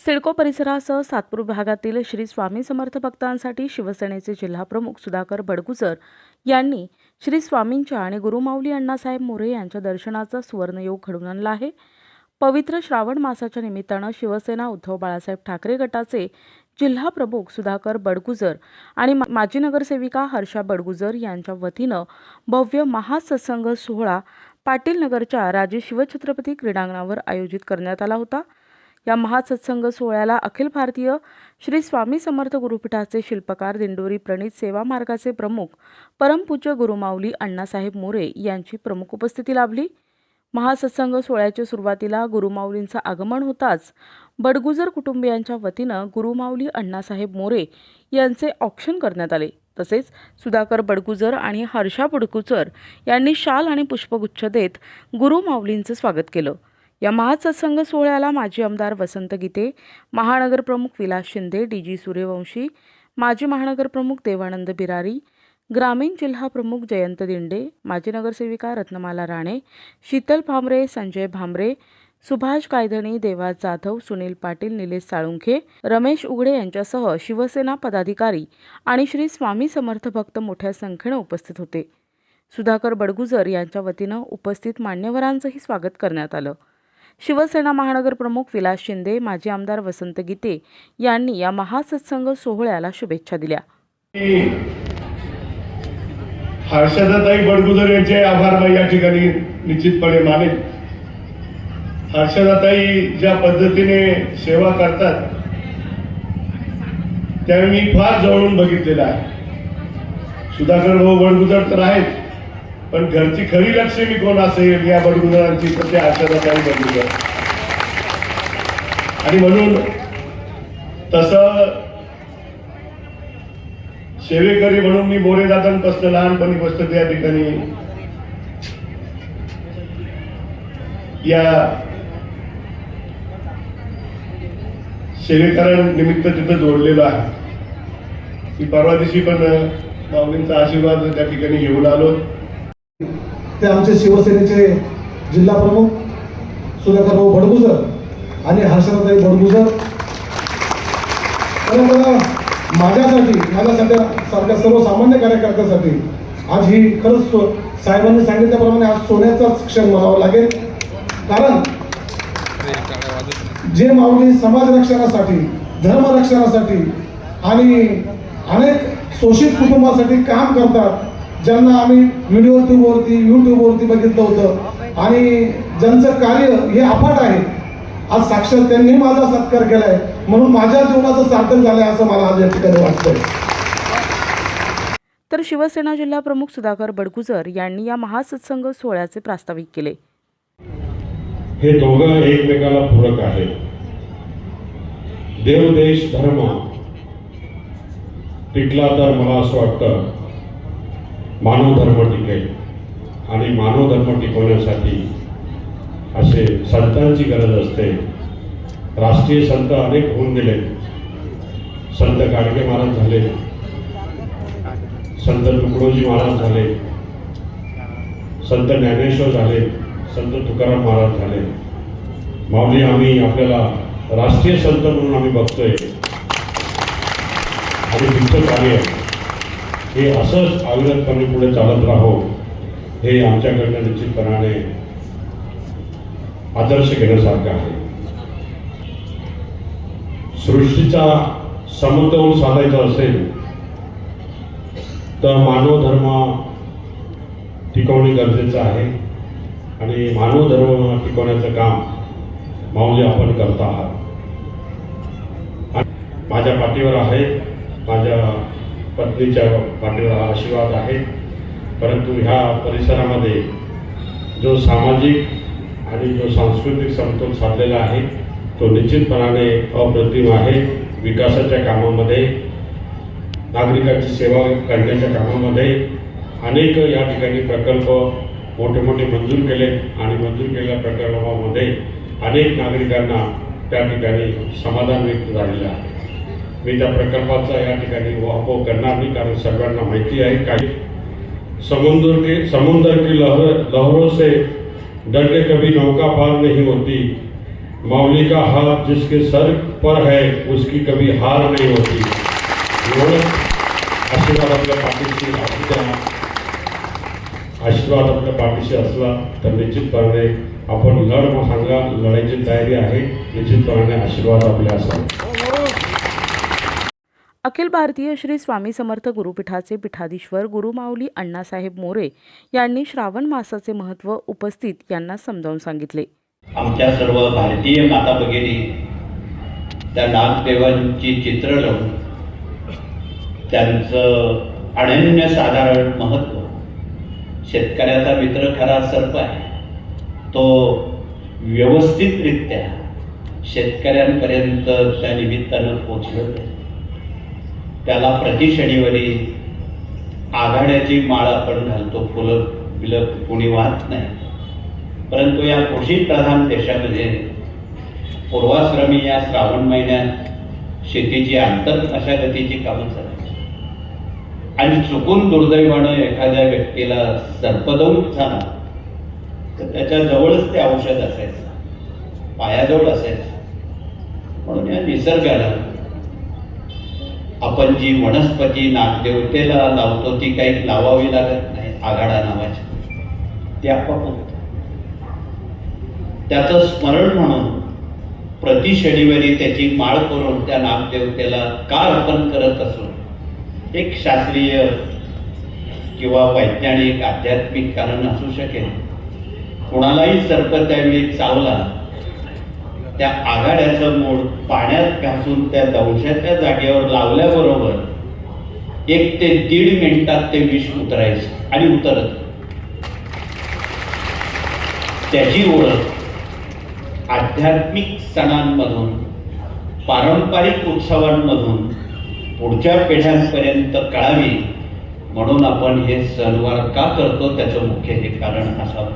सिडको परिसरासह सातपूर भागातील श्री स्वामी समर्थ भक्तांसाठी शिवसेनेचे जिल्हाप्रमुख सुधाकर बडगुजर यांनी श्री स्वामींच्या आणि गुरुमाऊली अण्णासाहेब मोरे यांच्या दर्शनाचा सुवर्णयोग घडून आणला आहे. पवित्र श्रावण मासाच्या निमित्तानं शिवसेना उद्धव बाळासाहेब ठाकरे गटाचे जिल्हा प्रमुख सुधाकर बडगुजर आणि माजी नगरसेविका हर्षा बडगुजर यांच्या वतीनं भव्य महासत्संग सोहळा पाटील नगरच्या राजे शिवछत्रपती क्रीडांगणावर आयोजित करण्यात आला होता. या महासत्संग सोहळ्याला अखिल भारतीय श्री स्वामी समर्थ गुरुपीठाचे शिल्पकार दिंडोरी प्रणित सेवा मार्गाचे प्रमुख परमपूज्य गुरुमाऊली अण्णासाहेब मोरे यांची प्रमुख उपस्थिती लाभली. महासत्संग सोहळ्याच्या सुरुवातीला गुरुमाऊलींचं आगमन होताच बडगुजर कुटुंबियांच्या वतीनं गुरुमाऊली अण्णासाहेब मोरे यांचे ऑक्शन करण्यात आले. तसेच सुधाकर बडगुजर आणि हर्षा बडगुजर यांनी शाल आणि पुष्पगुच्छ देत गुरुमाऊलींचं स्वागत केलं. या महासत्संग सोहळ्याला माजी आमदार वसंत गीते महानगरप्रमुख विलास शिंदे डी जी सूर्यवंशी माजी महानगरप्रमुख देवानंद बिरारी ग्रामीण जिल्हा प्रमुख जयंत दिंडे माजी नगरसेविका रत्नमाला राणे शीतल भामरे संजय भामरे सुभाष कायधणी देवा जाधव सुनील पाटील निलेश साळुंखे रमेश उघडे यांच्यासह शिवसेना पदाधिकारी आणि श्री स्वामी समर्थ भक्त मोठ्या संख्येनं उपस्थित होते. सुधाकर बडगुजर यांच्या वतीनं उपस्थित मान्यवरांचंही स्वागत करण्यात आलं. शिवसेना महानगर प्रमुख विलास शिंदे माजी आमदार वसंत गीते यांनी या महासत्संग सोहळ्याला शुभेच्छा दिल्या. हर्षदाताई बडगुजर यांचे आभार मी या ठिकाणी निश्चितपणे मानेन. हर्षदाताई ज्या पद्धतीने सेवा करतात त्या मी फार जवळून बघितलेलं आहे. सुधाकर भाऊ बडगुजर तर आहेत. पण घरची खरी लक्ष्मी कोण असेल या बडगुजरांची तर ते हर्षदाताई बडगुजर आणि म्हणून तसं सेवेकरी म्हणून मी मोरे दादांपासून लहानपणी बसतो त्या ठिकाणी या सेवेकरांनिमित्त तिथं जोडलेलो आहे. की परवा दिवशी पण माऊलींचा आशीर्वाद त्या ठिकाणी घेऊन आलो. ते आमचे शिवसेनेचे जिल्हा प्रमुख सुधाकरभाऊ बडगुजर आणि हर्षदाताई बडगुजर मला माझ्यासाठी माझ्यासाठी सारख्या सर्वसामान्य कार्यकर्त्यासाठी आज ही खरंच साहेबांनी सांगितल्याप्रमाणे आज सोन्याचाच क्षण म्हणावा लागेल. कारण जे माऊली समाज रक्षणासाठी धर्म रक्षणासाठी आणि अनेक शोषित कुटुंबासाठी काम करतात ज्यांना आम्ही व्हिडिओ ट्यूबवरती यूट्यूबवरती बघितलं होतं. आणि ज्यांचं कार्य हे अफाट आहे आज साक्षात त्यांनी माझा सत्कार केलाय. म्हणून माझ्या जीवनाचं सार्थक झालंय असं मला आज या ठिकाणी वाटतंय. तर शिवसेना जिल्हा प्रमुख सुधाकर बडगुजर यांनी या महासत्संग सोहळ्याचे प्रास्ताविक केले. हे दोघं एकमेकाला पूरक आहेत. देव देश धर्म टिकला तर मला असं वाटतं मानव धर्म टिकेल. आणि मानव धर्म टिकवण्यासाठी असे संतांची गरज असते. राष्ट्रीय संत अनेक होऊन गेले. संत गाडगे महाराज झाले. संत तुकडोजी महाराज झाले. संत ज्ञानेश्वर झाले. संत तुकाराम महाराज झाले. माऊली आम्ही आपल्याला राष्ट्रीय संत म्हणून आम्ही बघतोय. आणि तुमचं कार्य हे असंच अविरतपणे पुढे चालत राहो हे आमच्याकडनं निश्चितपणाने आदर्श घेण्यासारखं आहे. सृष्टीचा समतोल साधायचा असेल तर मानव धर्म टिकवणे गरजेचं आहे आणि मानव धर्म टिकवण्याचं काम माऊली आपण करत आहात. माझ्या पाठीवर आहे माझ्या पत्नीच्या पाठीला हा आशीर्वाद आहे. परंतु ह्या परिसरामध्ये जो सामाजिक आणि जो सांस्कृतिक समतोल साधलेला आहे तो निश्चितपणाने अप्रतिम आहे. विकासाच्या कामामध्ये नागरिकांची सेवा करण्याच्या कामामध्ये अनेक या ठिकाणी प्रकल्प मोठे मोठे मंजूर केले आणि मंजूर केलेल्या प्रकल्पामध्ये अनेक नागरिकांना त्या ठिकाणी समाधान व्यक्त झालेलं आहे. मी प्रकल्पाचा या करणार नाही, कारण सर्वांना माहिती आहे काही. समुद्र के समुद्र की लहर, लहरों से डर के कभी नौका पार नहीं होती. मौली का हाथ जिसके सर पर है, उसकी कभी हार नहीं होती. एवढं आशीर्वाद असू द्या. आशीर्वाद आपल्या पाठीशी असला तर निश्चितपणे आपण लढ सांगा लढायची तयारी आहे. निश्चितपणे आशीर्वाद असावे अखिल भारतीय श्री स्वामी समर्थ गुरुपीठाचे पीठाधीश्वर गुरुमाऊली अण्णासाहेब मोरे यांनी श्रावण मासाचे महत्त्व उपस्थित यांना समजावून सांगितले. आमच्या सर्व भारतीय माता भगिनी त्या नागदेवांची चित्र लावून त्यांचं अनन्यसाधारण महत्त्व शेतकऱ्याचा मित्र खरा सर्प आहे तो व्यवस्थितरित्या शेतकऱ्यांपर्यंत त्या निमित्तानं पोचलं त्याला प्रति शनिवारी आघाड्याची माळ आपण घालतो. फुलं बिलं कोणी वाहत नाही. परंतु या कृषी प्रधान देशामध्ये पूर्वाश्रमी या श्रावण महिन्यात शेतीची आंतर अशा गतीची कामं चालायची आणि चुकून दुर्दैवानं एखाद्या व्यक्तीला सर्पदंश झाला तर त्याच्या जवळच ते औषध असायचं. पायाजवळ असायचं. म्हणून या निसर्गाला आपण जी वनस्पती नागदेवतेला लावतो ती काही लावावी लागत नाही आघाडा नावाची. ती आपापत त्याचं स्मरण म्हणून प्रति शनिवारी त्याची माळ करून त्या नागदेवतेला का अर्पण करत असून एक शास्त्रीय किंवा वैज्ञानिक आध्यात्मिक कारण असू शकेल. कुणालाही सर्प त्यावेळी चावला त्या आघाड्याचं मूळ पाण्यात घासून त्या दंशाच्या जागेवर लावल्याबरोबर एक ते दीड मिनिटात ते विष उतरायचं आणि उतरत. त्याची ओळख आध्यात्मिक सणांमधून पारंपरिक उत्सवांमधून पुढच्या पिढ्यांपर्यंत कळावी म्हणून आपण हे सणवार का करतो त्याचं मुख्य हे कारण असावं.